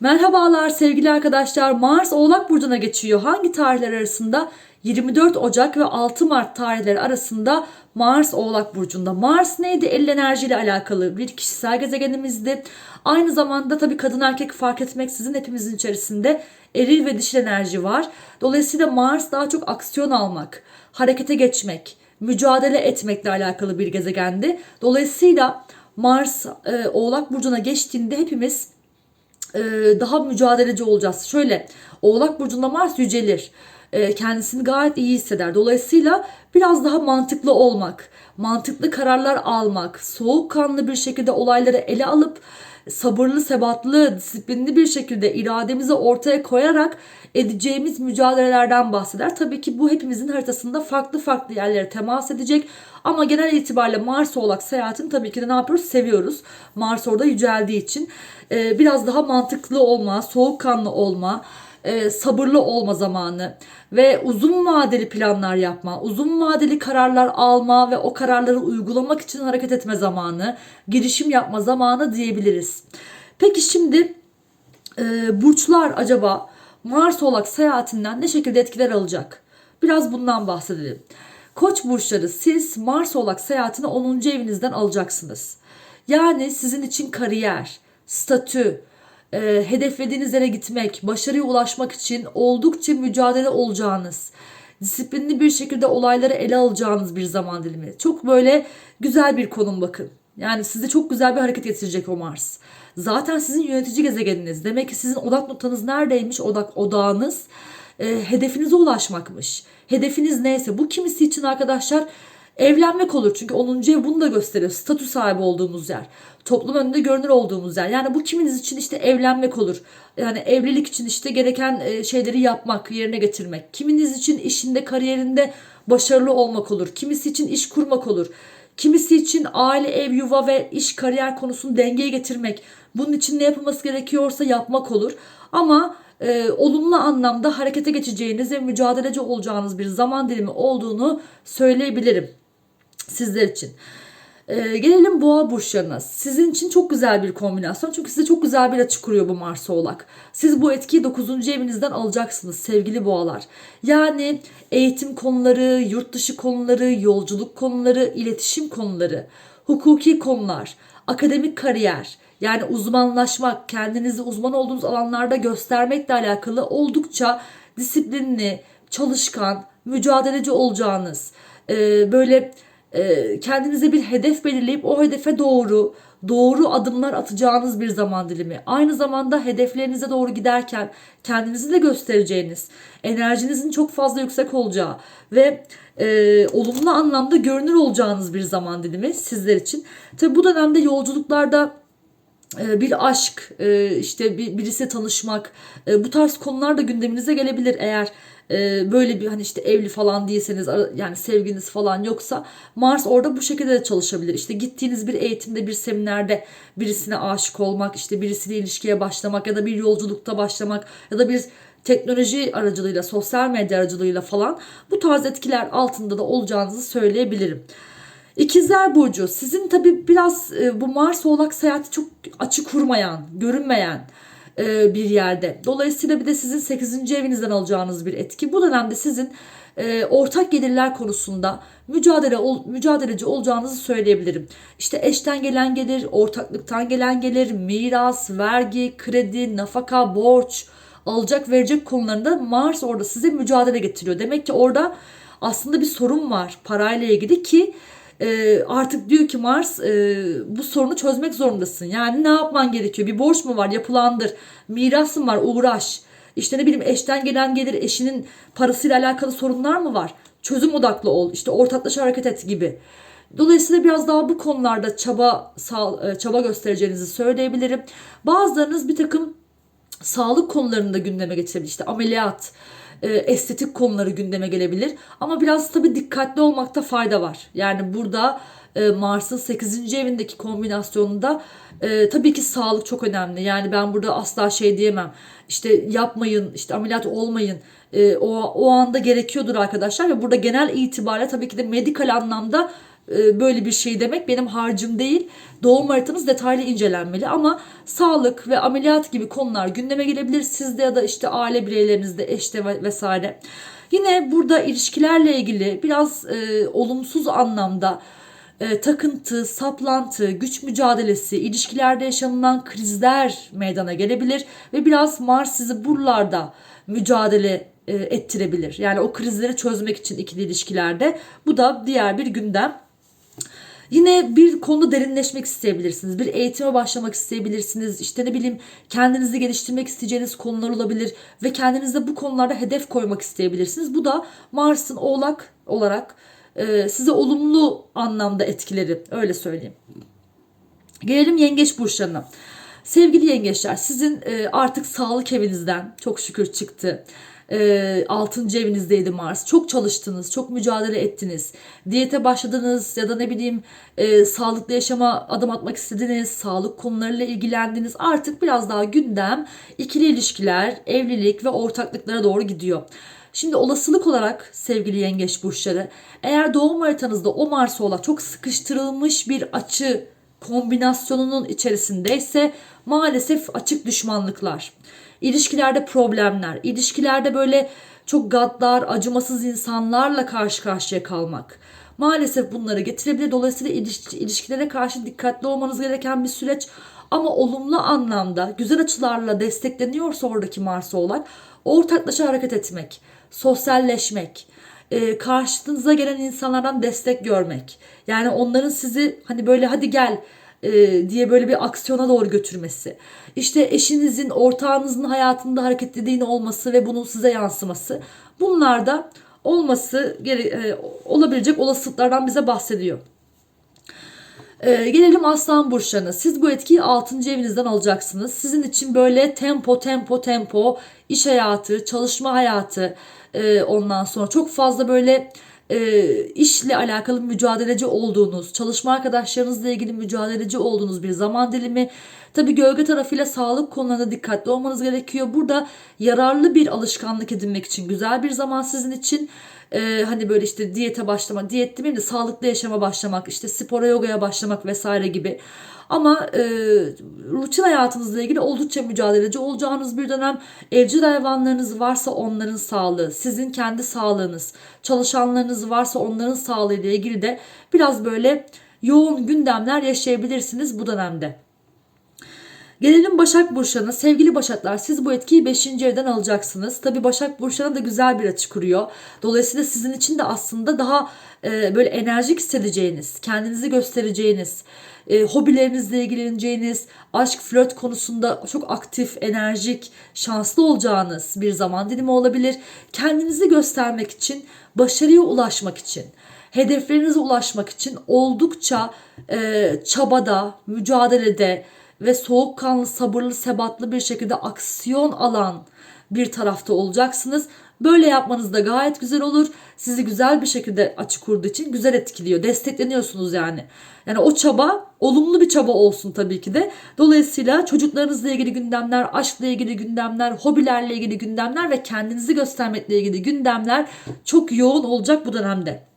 Merhabalar sevgili arkadaşlar. Mars Oğlak Burcu'na geçiyor. Hangi tarihler arasında? 24 Ocak ve 6 Mart tarihleri arasında Mars Oğlak Burcu'nda. Mars neydi? El enerjiyle alakalı bir kişisel gezegenimizdi. Aynı zamanda tabii kadın erkek fark etmeksizin hepimizin içerisinde eril ve dişil enerji var. Dolayısıyla Mars daha çok aksiyon almak, harekete geçmek, mücadele etmekle alakalı bir gezegendi. Dolayısıyla Mars e, Oğlak Burcu'na geçtiğinde hepimiz e, daha mücadeleci olacağız. Şöyle Oğlak Burcu'nda Mars yücelir. E, kendisini gayet iyi hisseder. Dolayısıyla biraz daha mantıklı olmak, mantıklı kararlar almak, soğukkanlı bir şekilde olayları ele alıp sabırlı, sebatlı, disiplinli bir şekilde irademizi ortaya koyarak edeceğimiz mücadelelerden bahseder. Tabii ki bu hepimizin haritasında farklı farklı yerlere temas edecek. Ama genel itibariyle Mars Oğlak seyahatini tabii ki de ne yapıyoruz? Seviyoruz. Mars orada yüceldiği için. Ee, biraz daha mantıklı olma, soğukkanlı olma, e, sabırlı olma zamanı ve uzun vadeli planlar yapma, uzun vadeli kararlar alma ve o kararları uygulamak için hareket etme zamanı, girişim yapma zamanı diyebiliriz. Peki şimdi e, burçlar acaba Mars Oğlak seyahatinden ne şekilde etkiler alacak? Biraz bundan bahsedelim. Koç burçları siz Mars Oğlak seyahatini 10. evinizden alacaksınız. Yani sizin için kariyer, statü, e, hedeflediğiniz yere gitmek, başarıya ulaşmak için oldukça mücadele olacağınız, disiplinli bir şekilde olayları ele alacağınız bir zaman dilimi. Çok böyle güzel bir konum bakın. Yani size çok güzel bir hareket getirecek o Mars. Zaten sizin yönetici gezegeniniz. Demek ki sizin odak noktanız neredeymiş? Odak odağınız e, hedefinize ulaşmakmış. Hedefiniz neyse bu kimisi için arkadaşlar evlenmek olur. Çünkü 10. ev bunu da gösteriyor. Statü sahibi olduğumuz yer. Toplum önünde görünür olduğumuz yer. Yani bu kiminiz için işte evlenmek olur. Yani evlilik için işte gereken e, şeyleri yapmak, yerine getirmek. Kiminiz için işinde, kariyerinde başarılı olmak olur. Kimisi için iş kurmak olur. Kimisi için aile, ev, yuva ve iş, kariyer konusunu dengeye getirmek. Bunun için ne yapılması gerekiyorsa yapmak olur. Ama e, olumlu anlamda harekete geçeceğiniz ve mücadeleci olacağınız bir zaman dilimi olduğunu söyleyebilirim sizler için. Ee, gelelim boğa burçlarına. Sizin için çok güzel bir kombinasyon. Çünkü size çok güzel bir açı kuruyor bu Mars Oğlak. Siz bu etkiyi 9. evinizden alacaksınız sevgili boğalar. Yani eğitim konuları, yurt dışı konuları, yolculuk konuları, iletişim konuları, hukuki konular, akademik kariyer, yani uzmanlaşmak, kendinizi uzman olduğunuz alanlarda göstermekle alakalı oldukça disiplinli, çalışkan, mücadeleci olacağınız, e, böyle e, kendinize bir hedef belirleyip o hedefe doğru doğru adımlar atacağınız bir zaman dilimi. Aynı zamanda hedeflerinize doğru giderken kendinizi de göstereceğiniz, enerjinizin çok fazla yüksek olacağı ve e, olumlu anlamda görünür olacağınız bir zaman dilimi sizler için. Tabi bu dönemde yolculuklarda e, bir aşk, e, işte birisi tanışmak, bu tarz konular da gündeminize gelebilir eğer böyle bir hani işte evli falan değilseniz yani sevginiz falan yoksa Mars orada bu şekilde de çalışabilir. İşte gittiğiniz bir eğitimde bir seminerde birisine aşık olmak, işte birisiyle ilişkiye başlamak ya da bir yolculukta başlamak ya da bir teknoloji aracılığıyla, sosyal medya aracılığıyla falan bu tarz etkiler altında da olacağınızı söyleyebilirim. İkizler Burcu sizin tabi biraz e, bu Mars oğlak seyahati çok açık kurmayan, görünmeyen e, bir yerde. Dolayısıyla bir de sizin 8. evinizden alacağınız bir etki. Bu dönemde sizin e, ortak gelirler konusunda mücadele ol, mücadeleci olacağınızı söyleyebilirim. İşte eşten gelen gelir, ortaklıktan gelen gelir, miras, vergi, kredi, nafaka, borç, alacak verecek konularında Mars orada size mücadele getiriyor. Demek ki orada aslında bir sorun var parayla ilgili ki e, artık diyor ki Mars e, bu sorunu çözmek zorundasın. Yani ne yapman gerekiyor? Bir borç mu var? Yapılandır. Mirasın var. Uğraş. İşte ne bileyim eşten gelen gelir eşinin parasıyla alakalı sorunlar mı var? Çözüm odaklı ol. İşte ortaklaşa hareket et gibi. Dolayısıyla biraz daha bu konularda çaba sağ, çaba göstereceğinizi söyleyebilirim. Bazılarınız bir takım sağlık konularında gündeme getirebilir. İşte ameliyat, e, estetik konuları gündeme gelebilir. Ama biraz tabii dikkatli olmakta fayda var. Yani burada e, Mars'ın 8. evindeki kombinasyonunda e, tabii ki sağlık çok önemli. Yani ben burada asla şey diyemem. İşte yapmayın, işte ameliyat olmayın. E, o, o anda gerekiyordur arkadaşlar ve burada genel itibariyle tabii ki de medikal anlamda böyle bir şey demek benim harcım değil. Doğum haritanız detaylı incelenmeli ama sağlık ve ameliyat gibi konular gündeme gelebilir sizde ya da işte aile bireylerinizde eşte ve- vesaire. Yine burada ilişkilerle ilgili biraz e, olumsuz anlamda e, takıntı, saplantı, güç mücadelesi, ilişkilerde yaşanılan krizler meydana gelebilir ve biraz Mars sizi buralarda mücadele e, ettirebilir. Yani o krizleri çözmek için ikili ilişkilerde. Bu da diğer bir gündem. Yine bir konuda derinleşmek isteyebilirsiniz. Bir eğitime başlamak isteyebilirsiniz. İşte ne bileyim kendinizi geliştirmek isteyeceğiniz konular olabilir ve kendinizde bu konularda hedef koymak isteyebilirsiniz. Bu da Mars'ın Oğlak olarak e, size olumlu anlamda etkileri öyle söyleyeyim. Gelelim yengeç burçlarına. Sevgili yengeçler sizin e, artık sağlık evinizden çok şükür çıktı. E, 6. evinizdeydi Mars. Çok çalıştınız, çok mücadele ettiniz. Diyete başladınız ya da ne bileyim e, sağlıklı yaşama adım atmak istediniz. Sağlık konularıyla ilgilendiniz. Artık biraz daha gündem ikili ilişkiler, evlilik ve ortaklıklara doğru gidiyor. Şimdi olasılık olarak sevgili yengeç burçları eğer doğum haritanızda o Mars oğlak çok sıkıştırılmış bir açı kombinasyonunun içerisindeyse maalesef açık düşmanlıklar, ilişkilerde problemler, ilişkilerde böyle çok gaddar, acımasız insanlarla karşı karşıya kalmak. Maalesef bunları getirebilir. Dolayısıyla iliş- ilişkilere karşı dikkatli olmanız gereken bir süreç. Ama olumlu anlamda güzel açılarla destekleniyorsa oradaki Mars oğlak ortaklaşa hareket etmek, sosyalleşmek, e, karşınıza gelen insanlardan destek görmek. Yani onların sizi hani böyle hadi gel e, diye böyle bir aksiyona doğru götürmesi. İşte eşinizin, ortağınızın hayatında hareketliliğin olması ve bunun size yansıması. Bunlar da olması gere- e, olabilecek olasılıklardan bize bahsediyor. Ee, gelelim aslan burçlarına. Siz bu etkiyi 6. evinizden alacaksınız. Sizin için böyle tempo tempo tempo iş hayatı, çalışma hayatı e, ondan sonra çok fazla böyle e, işle alakalı mücadeleci olduğunuz, çalışma arkadaşlarınızla ilgili mücadeleci olduğunuz bir zaman dilimi. Tabii gölge tarafıyla sağlık konularında dikkatli olmanız gerekiyor. Burada yararlı bir alışkanlık edinmek için güzel bir zaman sizin için. Ee, hani böyle işte diyete başlamak, diyet demeyeyim de sağlıklı yaşama başlamak, işte spora, yogaya başlamak vesaire gibi. Ama e, rutin hayatınızla ilgili oldukça mücadeleci olacağınız bir dönem. Evcil hayvanlarınız varsa onların sağlığı, sizin kendi sağlığınız, çalışanlarınız varsa onların sağlığı ile ilgili de biraz böyle yoğun gündemler yaşayabilirsiniz bu dönemde. Gelelim Başak Burçları'na. Sevgili Başaklar siz bu etkiyi 5. evden alacaksınız. Tabi Başak Burçları'na da güzel bir açı kuruyor. Dolayısıyla sizin için de aslında daha e, böyle enerjik hissedeceğiniz, kendinizi göstereceğiniz, e, hobilerinizle ilgileneceğiniz, aşk flört konusunda çok aktif, enerjik, şanslı olacağınız bir zaman dilimi olabilir. Kendinizi göstermek için, başarıya ulaşmak için hedeflerinize ulaşmak için oldukça e, çabada, mücadelede ve soğukkanlı, sabırlı, sebatlı bir şekilde aksiyon alan bir tarafta olacaksınız. Böyle yapmanız da gayet güzel olur. Sizi güzel bir şekilde açı kurduğu için güzel etkiliyor. Destekleniyorsunuz yani. Yani o çaba olumlu bir çaba olsun tabii ki de. Dolayısıyla çocuklarınızla ilgili gündemler, aşkla ilgili gündemler, hobilerle ilgili gündemler ve kendinizi göstermekle ilgili gündemler çok yoğun olacak bu dönemde.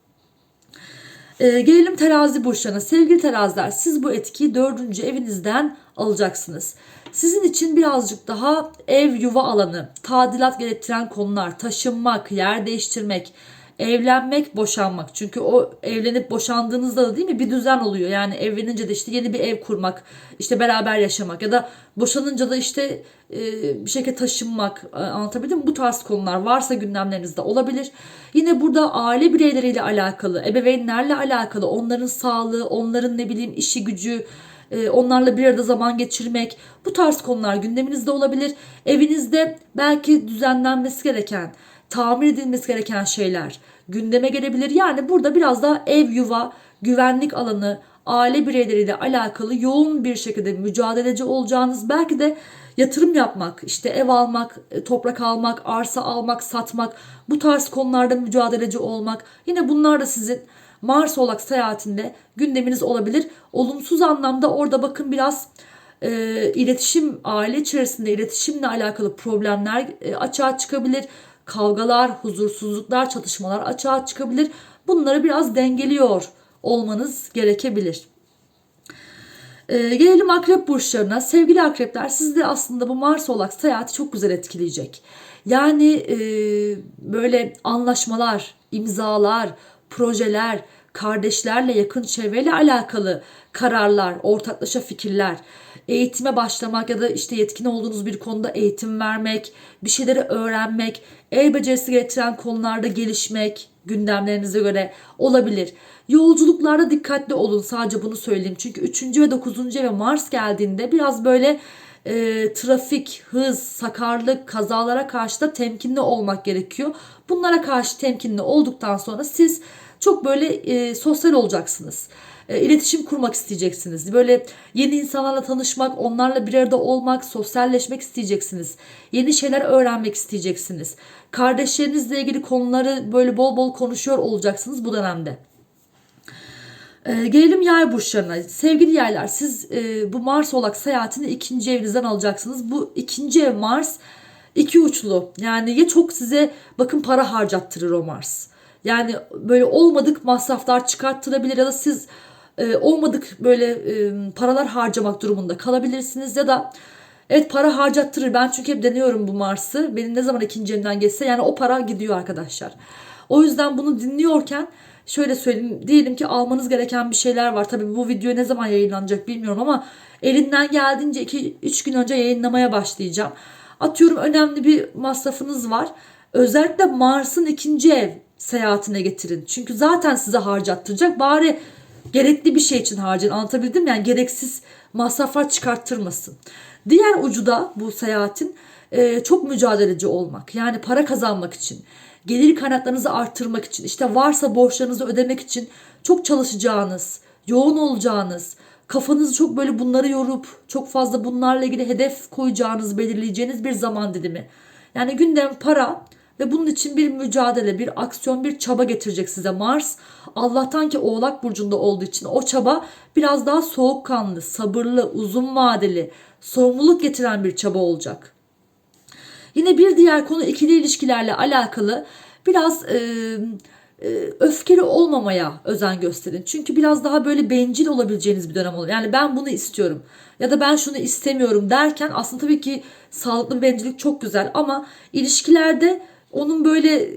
Ee, gelelim terazi burçlarına. Sevgili teraziler siz bu etkiyi dördüncü evinizden alacaksınız. Sizin için birazcık daha ev yuva alanı, tadilat gerektiren konular, taşınmak, yer değiştirmek, evlenmek, boşanmak. Çünkü o evlenip boşandığınızda da değil mi bir düzen oluyor. Yani evlenince de işte yeni bir ev kurmak, işte beraber yaşamak ya da boşanınca da işte e, bir şekilde taşınmak e, anlatabildim mi? Bu tarz konular varsa gündemlerinizde olabilir. Yine burada aile bireyleriyle alakalı, ebeveynlerle alakalı, onların sağlığı, onların ne bileyim işi gücü, e, onlarla bir arada zaman geçirmek bu tarz konular gündeminizde olabilir. Evinizde belki düzenlenmesi gereken, tamir edilmesi gereken şeyler gündeme gelebilir. Yani burada biraz daha ev yuva, güvenlik alanı, aile bireyleriyle alakalı yoğun bir şekilde mücadeleci olacağınız belki de yatırım yapmak, işte ev almak, e, toprak almak, arsa almak, satmak bu tarz konularda mücadeleci olmak yine bunlar da sizin Mars Oğlak seyahatinde gündeminiz olabilir. Olumsuz anlamda orada bakın biraz e, iletişim, aile içerisinde iletişimle alakalı problemler e, açığa çıkabilir. Kavgalar, huzursuzluklar, çatışmalar açığa çıkabilir. Bunları biraz dengeliyor olmanız gerekebilir. Ee, gelelim akrep burçlarına. Sevgili akrepler sizde aslında bu Mars oğlak seyahati çok güzel etkileyecek. Yani e, böyle anlaşmalar, imzalar, projeler, kardeşlerle yakın çevreyle alakalı kararlar, ortaklaşa fikirler, eğitime başlamak ya da işte yetkin olduğunuz bir konuda eğitim vermek, bir şeyleri öğrenmek, el becerisi gerektiren konularda gelişmek gündemlerinize göre olabilir. Yolculuklarda dikkatli olun sadece bunu söyleyeyim. Çünkü 3. ve 9. eve Mars geldiğinde biraz böyle e, trafik, hız, sakarlık, kazalara karşı da temkinli olmak gerekiyor. Bunlara karşı temkinli olduktan sonra siz çok böyle e, sosyal olacaksınız. E, iletişim kurmak isteyeceksiniz. Böyle yeni insanlarla tanışmak, onlarla bir arada olmak, sosyalleşmek isteyeceksiniz. Yeni şeyler öğrenmek isteyeceksiniz. Kardeşlerinizle ilgili konuları böyle bol bol konuşuyor olacaksınız bu dönemde. E, gelelim yay burçlarına. Sevgili yaylar siz e, bu Mars olak seyahatini ikinci evinizden alacaksınız. Bu ikinci ev Mars iki uçlu. Yani ya çok size bakın para harcattırır o Mars. Yani böyle olmadık masraflar çıkarttırabilir ya da siz e, olmadık böyle e, paralar harcamak durumunda kalabilirsiniz ya da evet para harcattırır. Ben çünkü hep deniyorum bu Mars'ı. Benim ne zaman ikinci evimden geçse yani o para gidiyor arkadaşlar. O yüzden bunu dinliyorken şöyle söyleyeyim. Diyelim ki almanız gereken bir şeyler var. Tabii bu video ne zaman yayınlanacak bilmiyorum ama elinden geldiğince 2-3 gün önce yayınlamaya başlayacağım. Atıyorum önemli bir masrafınız var. Özellikle Mars'ın ikinci ev seyahatine getirin. Çünkü zaten size harcattıracak. Bari gerekli bir şey için harcayın. Anlatabildim? Yani gereksiz masraflar çıkarttırmasın. Diğer ucu da bu seyahatin e, çok mücadeleci olmak. Yani para kazanmak için, gelir kaynaklarınızı arttırmak için, işte varsa borçlarınızı ödemek için çok çalışacağınız, yoğun olacağınız, kafanızı çok böyle bunları yorup çok fazla bunlarla ilgili hedef koyacağınız, belirleyeceğiniz bir zaman dilimi. Yani gündem para ve bunun için bir mücadele, bir aksiyon, bir çaba getirecek size Mars. Allah'tan ki Oğlak burcunda olduğu için o çaba biraz daha soğukkanlı, sabırlı, uzun vadeli, sorumluluk getiren bir çaba olacak. Yine bir diğer konu ikili ilişkilerle alakalı biraz e, e, öfkeli olmamaya özen gösterin. Çünkü biraz daha böyle bencil olabileceğiniz bir dönem olur. Yani ben bunu istiyorum ya da ben şunu istemiyorum derken aslında tabii ki sağlıklı bencillik çok güzel ama ilişkilerde onun böyle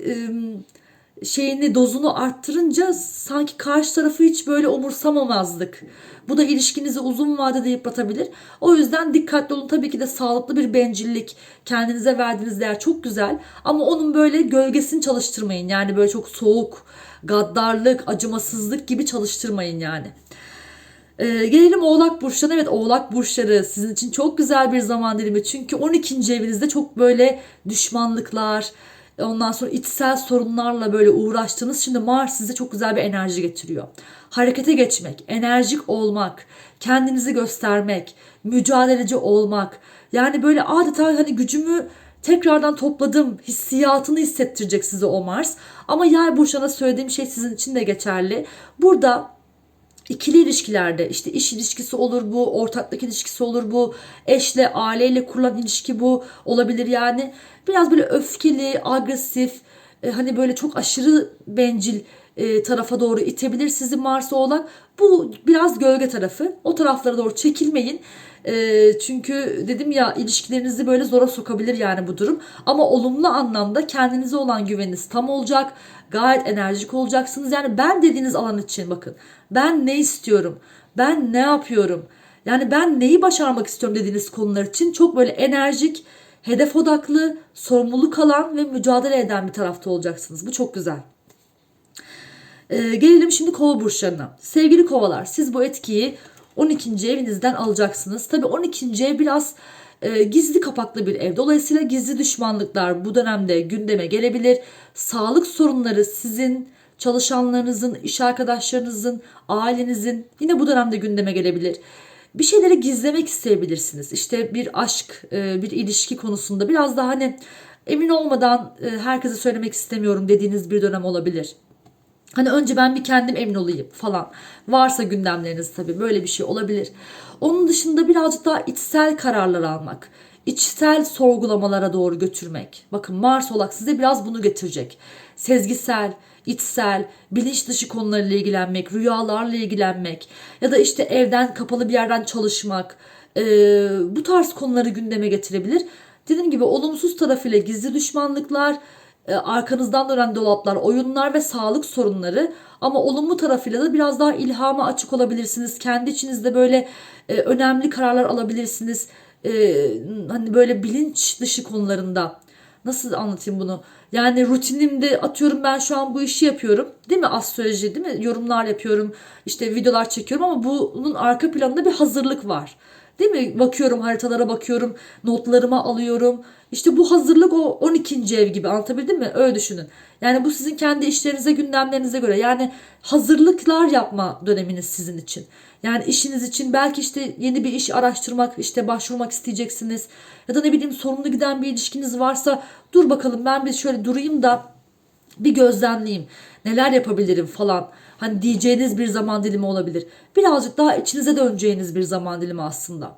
şeyini dozunu arttırınca sanki karşı tarafı hiç böyle umursamamazlık. Bu da ilişkinizi uzun vadede yıpratabilir. O yüzden dikkatli olun. Tabii ki de sağlıklı bir bencillik, kendinize verdiğiniz değer çok güzel. Ama onun böyle gölgesini çalıştırmayın. Yani böyle çok soğuk, gaddarlık, acımasızlık gibi çalıştırmayın yani. Ee, gelelim Oğlak Burçlarına. Evet Oğlak Burçları sizin için çok güzel bir zaman dilimi. Çünkü 12. evinizde çok böyle düşmanlıklar, Ondan sonra içsel sorunlarla böyle uğraştığınız şimdi Mars size çok güzel bir enerji getiriyor. Harekete geçmek, enerjik olmak, kendinizi göstermek, mücadeleci olmak. Yani böyle adeta hani gücümü tekrardan topladım hissiyatını hissettirecek size o Mars. Ama yay burçlarına söylediğim şey sizin için de geçerli. Burada İkili ilişkilerde işte iş ilişkisi olur bu, ortaklık ilişkisi olur bu, eşle, aileyle kurulan ilişki bu olabilir yani. Biraz böyle öfkeli, agresif, e, hani böyle çok aşırı bencil e, tarafa doğru itebilir sizi Mars Oğlak. Bu biraz gölge tarafı. O taraflara doğru çekilmeyin. E, çünkü dedim ya ilişkilerinizi böyle zora sokabilir yani bu durum. Ama olumlu anlamda kendinize olan güveniniz tam olacak. Gayet enerjik olacaksınız. Yani ben dediğiniz alan için bakın. Ben ne istiyorum? Ben ne yapıyorum? Yani ben neyi başarmak istiyorum dediğiniz konular için çok böyle enerjik, hedef odaklı, sorumluluk alan ve mücadele eden bir tarafta olacaksınız. Bu çok güzel. Ee, gelelim şimdi kova burçlarına. Sevgili kovalar siz bu etkiyi 12. evinizden alacaksınız. Tabi 12. ev biraz e, gizli kapaklı bir ev. Dolayısıyla gizli düşmanlıklar bu dönemde gündeme gelebilir. Sağlık sorunları sizin çalışanlarınızın, iş arkadaşlarınızın, ailenizin yine bu dönemde gündeme gelebilir. Bir şeyleri gizlemek isteyebilirsiniz. İşte bir aşk, e, bir ilişki konusunda biraz daha hani emin olmadan e, herkese söylemek istemiyorum dediğiniz bir dönem olabilir. Hani önce ben bir kendim emin olayım falan. Varsa gündemleriniz tabii böyle bir şey olabilir. Onun dışında birazcık daha içsel kararlar almak. içsel sorgulamalara doğru götürmek. Bakın Mars Oğlak size biraz bunu getirecek. Sezgisel, içsel, bilinç dışı konularla ilgilenmek, rüyalarla ilgilenmek ya da işte evden kapalı bir yerden çalışmak e, bu tarz konuları gündeme getirebilir. Dediğim gibi olumsuz tarafıyla gizli düşmanlıklar, arkanızdan dönen dolaplar, oyunlar ve sağlık sorunları ama olumlu tarafıyla da biraz daha ilhama açık olabilirsiniz. Kendi içinizde böyle e, önemli kararlar alabilirsiniz. E, hani böyle bilinç dışı konularında nasıl anlatayım bunu? Yani rutinimde atıyorum ben şu an bu işi yapıyorum. Değil mi? Astroloji değil mi? Yorumlar yapıyorum. işte videolar çekiyorum ama bunun arka planında bir hazırlık var. Değil mi? Bakıyorum haritalara bakıyorum. Notlarıma alıyorum. İşte bu hazırlık o 12. ev gibi anlatabildim mi? Öyle düşünün. Yani bu sizin kendi işlerinize, gündemlerinize göre. Yani hazırlıklar yapma döneminiz sizin için. Yani işiniz için belki işte yeni bir iş araştırmak, işte başvurmak isteyeceksiniz. Ya da ne bileyim sorunlu giden bir ilişkiniz varsa dur bakalım ben bir şöyle durayım da bir gözlemleyeyim. Neler yapabilirim falan. Hani diyeceğiniz bir zaman dilimi olabilir. Birazcık daha içinize döneceğiniz bir zaman dilimi aslında.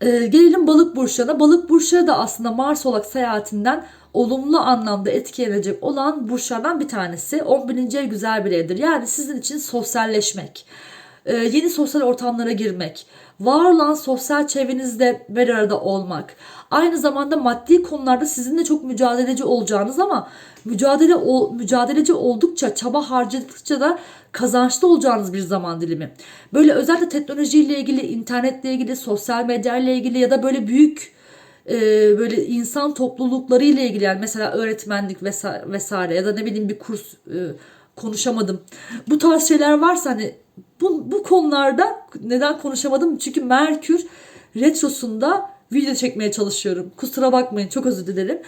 Ee, gelelim balık burçlarına. Balık burçları da aslında Mars olak seyahatinden olumlu anlamda etkilenecek olan burçlardan bir tanesi. 11. ev güzel bir evdir. Yani sizin için sosyalleşmek, e, yeni sosyal ortamlara girmek, var olan sosyal çevrenizde bir arada olmak. Aynı zamanda maddi konularda sizinle çok mücadeleci olacağınız ama mücadele mücadeleci oldukça, çaba harcadıkça da kazançlı olacağınız bir zaman dilimi. Böyle özellikle teknolojiyle ilgili, internetle ilgili, sosyal medyayla ilgili ya da böyle büyük e, böyle insan toplulukları ile ilgili yani mesela öğretmenlik vesaire, vesaire ya da ne bileyim bir kurs e, konuşamadım. Bu tarz şeyler varsa hani bu, bu konularda neden konuşamadım? Çünkü Merkür retrosunda video çekmeye çalışıyorum. Kusura bakmayın çok özür dilerim.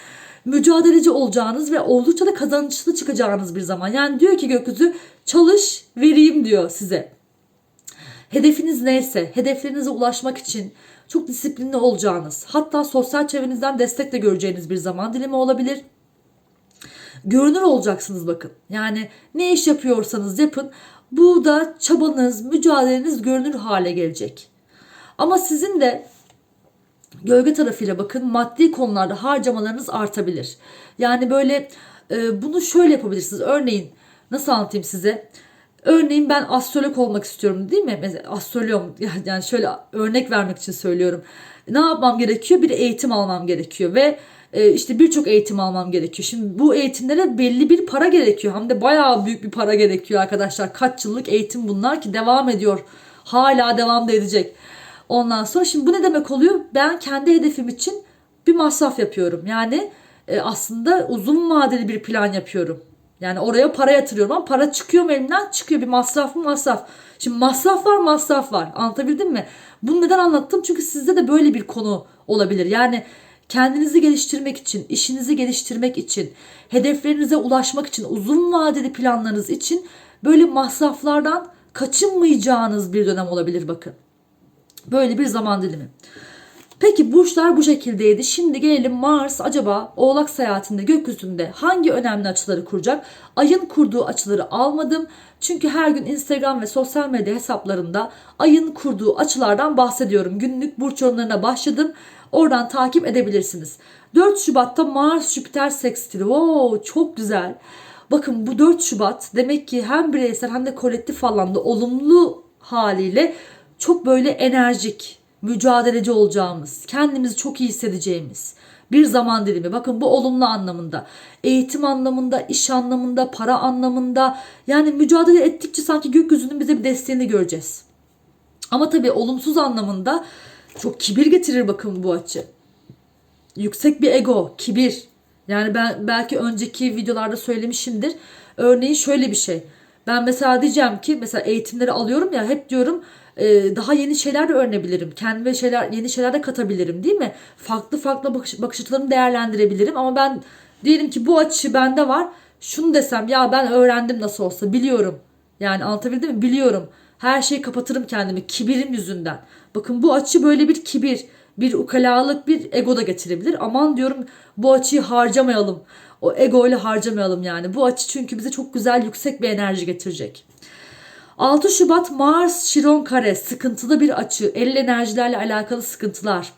Mücadeleci olacağınız ve oldukça da kazançlı çıkacağınız bir zaman. Yani diyor ki gökyüzü çalış vereyim diyor size. Hedefiniz neyse, hedeflerinize ulaşmak için çok disiplinli olacağınız, hatta sosyal çevrenizden destek de göreceğiniz bir zaman dilimi olabilir. Görünür olacaksınız bakın. Yani ne iş yapıyorsanız yapın. Bu da çabanız, mücadeleniz görünür hale gelecek. Ama sizin de gölge tarafıyla bakın maddi konularda harcamalarınız artabilir. Yani böyle e, bunu şöyle yapabilirsiniz. Örneğin nasıl anlatayım size? Örneğin ben astrolog olmak istiyorum değil mi? Mesela astrolog yani şöyle örnek vermek için söylüyorum. Ne yapmam gerekiyor? Bir eğitim almam gerekiyor ve e, işte birçok eğitim almam gerekiyor. Şimdi bu eğitimlere belli bir para gerekiyor. Hem de bayağı büyük bir para gerekiyor arkadaşlar. Kaç yıllık eğitim bunlar ki devam ediyor. Hala devam da edecek. Ondan sonra şimdi bu ne demek oluyor? Ben kendi hedefim için bir masraf yapıyorum. Yani e, aslında uzun vadeli bir plan yapıyorum. Yani oraya para yatırıyorum ama para çıkıyor mu elimden? Çıkıyor bir masraf mı masraf. Şimdi masraf var masraf var. Anlatabildim mi? Bunu neden anlattım? Çünkü sizde de böyle bir konu olabilir. Yani kendinizi geliştirmek için, işinizi geliştirmek için, hedeflerinize ulaşmak için, uzun vadeli planlarınız için böyle masraflardan kaçınmayacağınız bir dönem olabilir bakın. Böyle bir zaman dilimi. Peki burçlar bu şekildeydi. Şimdi gelelim Mars acaba Oğlak seyahatinde gökyüzünde hangi önemli açıları kuracak? Ayın kurduğu açıları almadım. Çünkü her gün Instagram ve sosyal medya hesaplarında ayın kurduğu açılardan bahsediyorum. Günlük burç yorumlarına başladım. Oradan takip edebilirsiniz. 4 Şubat'ta Mars Jüpiter sekstili. Wow, çok güzel. Bakın bu 4 Şubat demek ki hem bireysel hem de kolektif anlamda olumlu haliyle çok böyle enerjik, mücadeleci olacağımız, kendimizi çok iyi hissedeceğimiz bir zaman dilimi. Bakın bu olumlu anlamında. Eğitim anlamında, iş anlamında, para anlamında. Yani mücadele ettikçe sanki gökyüzünün bize bir desteğini göreceğiz. Ama tabii olumsuz anlamında çok kibir getirir bakın bu açı. Yüksek bir ego, kibir. Yani ben belki önceki videolarda söylemişimdir. Örneğin şöyle bir şey. Ben mesela diyeceğim ki mesela eğitimleri alıyorum ya hep diyorum e, daha yeni şeyler de öğrenebilirim. Kendime şeyler yeni şeyler de katabilirim değil mi? Farklı farklı bakış, bakış açılarını değerlendirebilirim ama ben diyelim ki bu açı bende var. Şunu desem ya ben öğrendim nasıl olsa biliyorum. Yani anlatabildim mi? Biliyorum. Her şeyi kapatırım kendimi kibirim yüzünden. Bakın bu açı böyle bir kibir, bir ukalalık, bir ego da getirebilir. Aman diyorum bu açıyı harcamayalım. O ego ile harcamayalım yani. Bu açı çünkü bize çok güzel yüksek bir enerji getirecek. 6 Şubat Mars Şiron kare sıkıntılı bir açı. El enerjilerle alakalı sıkıntılar.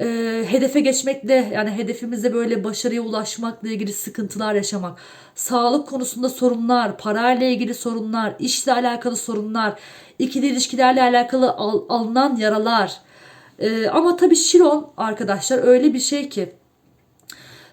Ee, hedefe geçmekle yani hedefimize böyle başarıya ulaşmakla ilgili sıkıntılar yaşamak. Sağlık konusunda sorunlar, parayla ilgili sorunlar, işle alakalı sorunlar, ikili ilişkilerle alakalı al- alınan yaralar. Ee, ama tabii Şiron arkadaşlar öyle bir şey ki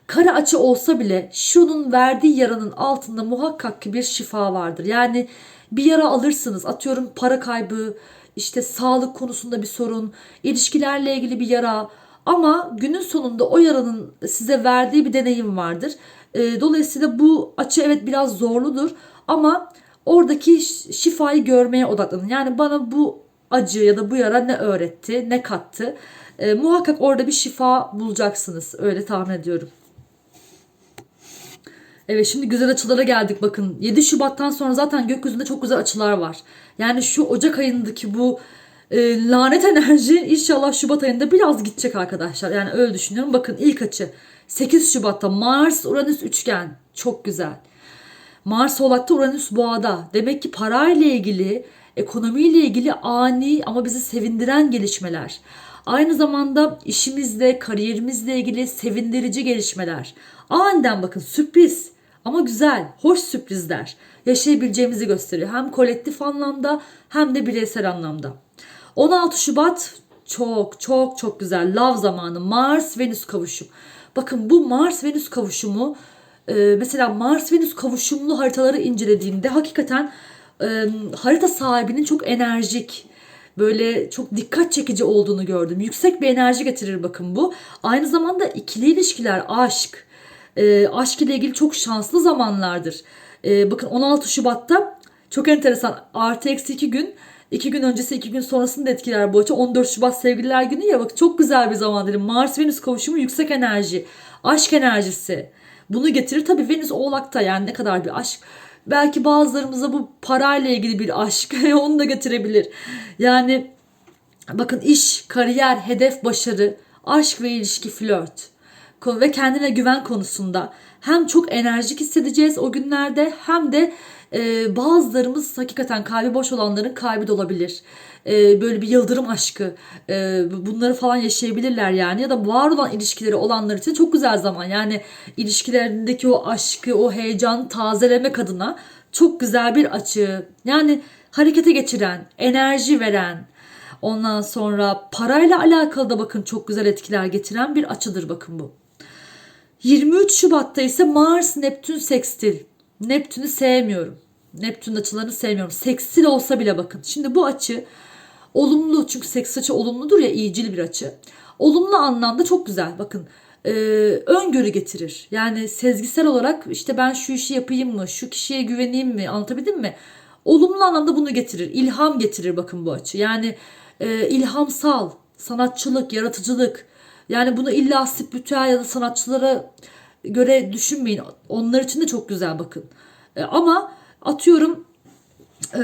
kare açı olsa bile şunun verdiği yaranın altında muhakkak ki bir şifa vardır. Yani bir yara alırsınız atıyorum para kaybı işte sağlık konusunda bir sorun ilişkilerle ilgili bir yara ama günün sonunda o yaranın size verdiği bir deneyim vardır. Ee, dolayısıyla bu açı evet biraz zorludur ama oradaki şifayı görmeye odaklanın. Yani bana bu acı ya da bu yara ne öğretti ne kattı Ee, muhakkak orada bir şifa bulacaksınız öyle tahmin ediyorum. Evet şimdi güzel açılara geldik bakın. 7 Şubat'tan sonra zaten gökyüzünde çok güzel açılar var. Yani şu Ocak ayındaki bu e, lanet enerji inşallah Şubat ayında biraz gidecek arkadaşlar. Yani öyle düşünüyorum. Bakın ilk açı 8 Şubat'ta Mars Uranüs üçgen. Çok güzel. Mars Oğlak'ta Uranüs Boğa'da. Demek ki parayla ilgili, ekonomiyle ilgili ani ama bizi sevindiren gelişmeler. Aynı zamanda işimizle, kariyerimizle ilgili sevindirici gelişmeler. Aniden bakın sürpriz ama güzel, hoş sürprizler yaşayabileceğimizi gösteriyor. Hem kolektif anlamda hem de bireysel anlamda. 16 Şubat çok çok çok güzel. Love zamanı. Mars Venüs kavuşum. Bakın bu Mars Venüs kavuşumu e, mesela Mars Venüs kavuşumlu haritaları incelediğimde hakikaten e, harita sahibinin çok enerjik böyle çok dikkat çekici olduğunu gördüm. Yüksek bir enerji getirir bakın bu. Aynı zamanda ikili ilişkiler, aşk, e, aşk ile ilgili çok şanslı zamanlardır. E, bakın 16 Şubat'ta çok enteresan artı eksi 2 gün 2 gün öncesi 2 gün sonrasını da etkiler bu açı. 14 Şubat sevgililer günü ya bak çok güzel bir zaman dedim. Mars Venüs kavuşumu yüksek enerji, aşk enerjisi. Bunu getirir. Tabii Venüs Oğlak'ta yani ne kadar bir aşk. Belki bazılarımıza bu parayla ilgili bir aşk onu da getirebilir. Yani bakın iş, kariyer, hedef, başarı, aşk ve ilişki, flört ve kendine güven konusunda hem çok enerjik hissedeceğiz o günlerde hem de e, bazılarımız hakikaten kalbi boş olanların kalbi dolabilir. E, böyle bir yıldırım aşkı e, bunları falan yaşayabilirler yani ya da var olan ilişkileri olanlar için çok güzel zaman yani ilişkilerindeki o aşkı o heyecanı tazelemek adına çok güzel bir açı yani harekete geçiren enerji veren ondan sonra parayla alakalı da bakın çok güzel etkiler getiren bir açıdır bakın bu. 23 Şubat'ta ise Mars Neptün sekstil. Neptün'ü sevmiyorum. Neptün açılarını sevmiyorum. Sekstil olsa bile bakın. Şimdi bu açı olumlu çünkü seks açı olumludur ya iyicil bir açı. Olumlu anlamda çok güzel. Bakın e, öngörü getirir. Yani sezgisel olarak işte ben şu işi yapayım mı? Şu kişiye güveneyim mi? Anlatabildim mi? Olumlu anlamda bunu getirir. İlham getirir bakın bu açı. Yani e, ilhamsal, sanatçılık, yaratıcılık. Yani bunu illa spiritüel ya da sanatçılara göre düşünmeyin. Onlar için de çok güzel bakın. E, ama atıyorum e,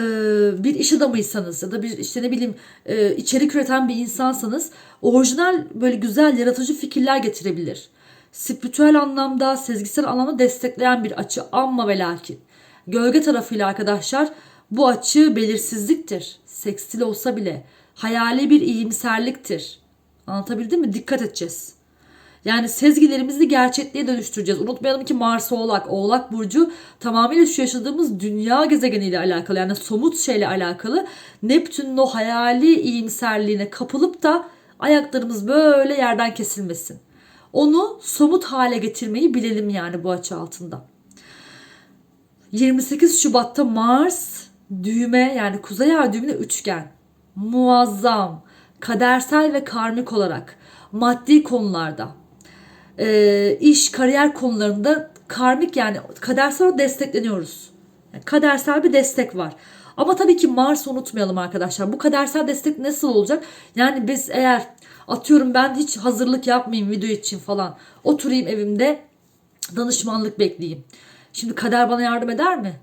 bir iş adamıysanız ya da bir işte ne bileyim e, içerik üreten bir insansanız orijinal böyle güzel yaratıcı fikirler getirebilir. Spiritüel anlamda, sezgisel anlamda destekleyen bir açı amma ve lakin. Gölge tarafıyla arkadaşlar bu açı belirsizliktir. Sekstil olsa bile hayali bir iyimserliktir. Anlatabildim mi? Dikkat edeceğiz. Yani sezgilerimizi gerçekliğe dönüştüreceğiz. Unutmayalım ki Mars Oğlak, Oğlak Burcu tamamıyla şu yaşadığımız dünya gezegeniyle alakalı yani somut şeyle alakalı. Neptün'ün o hayali iyimserliğine kapılıp da ayaklarımız böyle yerden kesilmesin. Onu somut hale getirmeyi bilelim yani bu açı altında. 28 Şubat'ta Mars düğme yani kuzey ay düğümüne üçgen. Muazzam, kadersel ve karmik olarak maddi konularda e, iş, kariyer konularında karmik yani kadersel destekleniyoruz. Yani kadersel bir destek var. Ama tabii ki Mars unutmayalım arkadaşlar. Bu kadersel destek nasıl olacak? Yani biz eğer atıyorum ben hiç hazırlık yapmayayım video için falan. Oturayım evimde danışmanlık bekleyeyim. Şimdi kader bana yardım eder mi?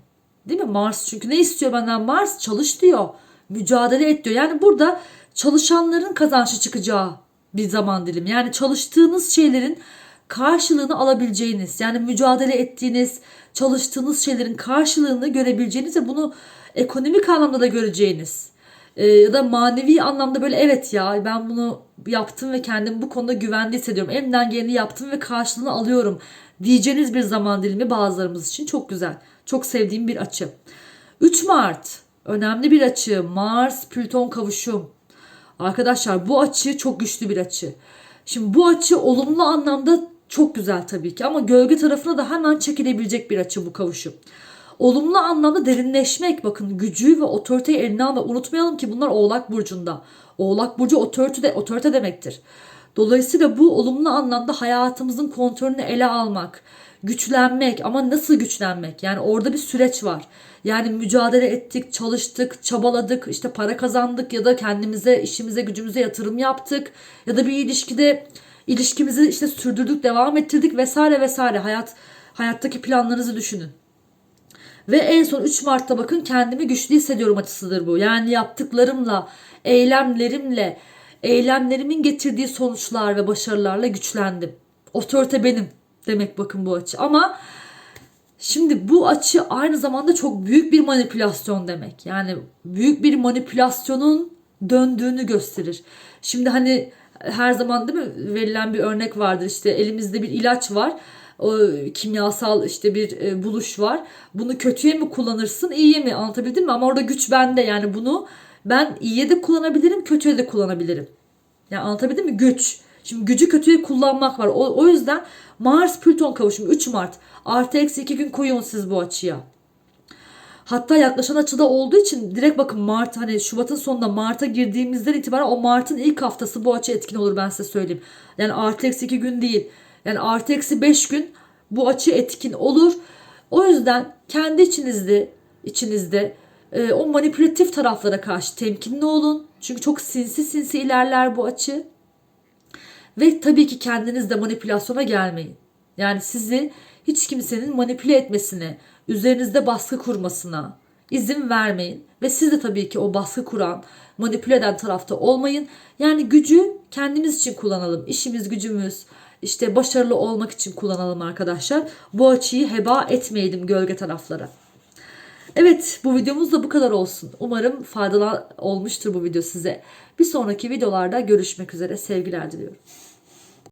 Değil mi? Mars çünkü ne istiyor benden? Mars çalış diyor. Mücadele et diyor. Yani burada çalışanların kazançlı çıkacağı bir zaman dilimi. Yani çalıştığınız şeylerin karşılığını alabileceğiniz, yani mücadele ettiğiniz, çalıştığınız şeylerin karşılığını görebileceğiniz ve bunu ekonomik anlamda da göreceğiniz e, ya da manevi anlamda böyle evet ya ben bunu yaptım ve kendimi bu konuda güvende hissediyorum. Elimden geleni yaptım ve karşılığını alıyorum diyeceğiniz bir zaman dilimi bazılarımız için çok güzel. Çok sevdiğim bir açı. 3 Mart önemli bir açı. Mars Plüton kavuşum. Arkadaşlar bu açı çok güçlü bir açı. Şimdi bu açı olumlu anlamda çok güzel tabii ki ama gölge tarafına da hemen çekilebilecek bir açı bu kavuşum. Olumlu anlamda derinleşmek bakın gücü ve otoriteyi eline alma. Unutmayalım ki bunlar Oğlak Burcu'nda. Oğlak Burcu otorite, de, otorite demektir. Dolayısıyla bu olumlu anlamda hayatımızın kontrolünü ele almak, güçlenmek ama nasıl güçlenmek? Yani orada bir süreç var. Yani mücadele ettik, çalıştık, çabaladık, işte para kazandık ya da kendimize, işimize, gücümüze yatırım yaptık ya da bir ilişkide ilişkimizi işte sürdürdük, devam ettirdik vesaire vesaire. Hayat hayattaki planlarınızı düşünün. Ve en son 3 Mart'ta bakın kendimi güçlü hissediyorum açısıdır bu. Yani yaptıklarımla, eylemlerimle, eylemlerimin getirdiği sonuçlar ve başarılarla güçlendim. Otorite benim demek bakın bu açı. Ama şimdi bu açı aynı zamanda çok büyük bir manipülasyon demek. Yani büyük bir manipülasyonun döndüğünü gösterir. Şimdi hani her zaman değil mi verilen bir örnek vardır işte elimizde bir ilaç var o kimyasal işte bir e, buluş var. Bunu kötüye mi kullanırsın, iyiye mi? Anlatabildim mi? Ama orada güç bende. Yani bunu ben iyiye de kullanabilirim, kötüye de kullanabilirim. Yani anlatabildim mi? Güç. Şimdi gücü kötüye kullanmak var. O, o yüzden Mars Plüton kavuşumu 3 Mart. Artı eksi 2 gün koyun siz bu açıya. Hatta yaklaşan açıda olduğu için direkt bakın Mart hani Şubat'ın sonunda Mart'a girdiğimizden itibaren o Mart'ın ilk haftası bu açı etkin olur ben size söyleyeyim. Yani artı eksi 2 gün değil. Yani artı eksi 5 gün bu açı etkin olur. O yüzden kendi içinizde içinizde e, o manipülatif taraflara karşı temkinli olun. Çünkü çok sinsi sinsi ilerler bu açı. Ve tabii ki kendiniz de manipülasyona gelmeyin. Yani sizi hiç kimsenin manipüle etmesine, üzerinizde baskı kurmasına izin vermeyin. Ve siz de tabii ki o baskı kuran, manipüle eden tarafta olmayın. Yani gücü kendimiz için kullanalım. İşimiz, gücümüz, işte başarılı olmak için kullanalım arkadaşlar. Bu açıyı heba etmeyelim gölge taraflara. Evet bu videomuz da bu kadar olsun. Umarım faydalı olmuştur bu video size. Bir sonraki videolarda görüşmek üzere. Sevgiler diliyorum.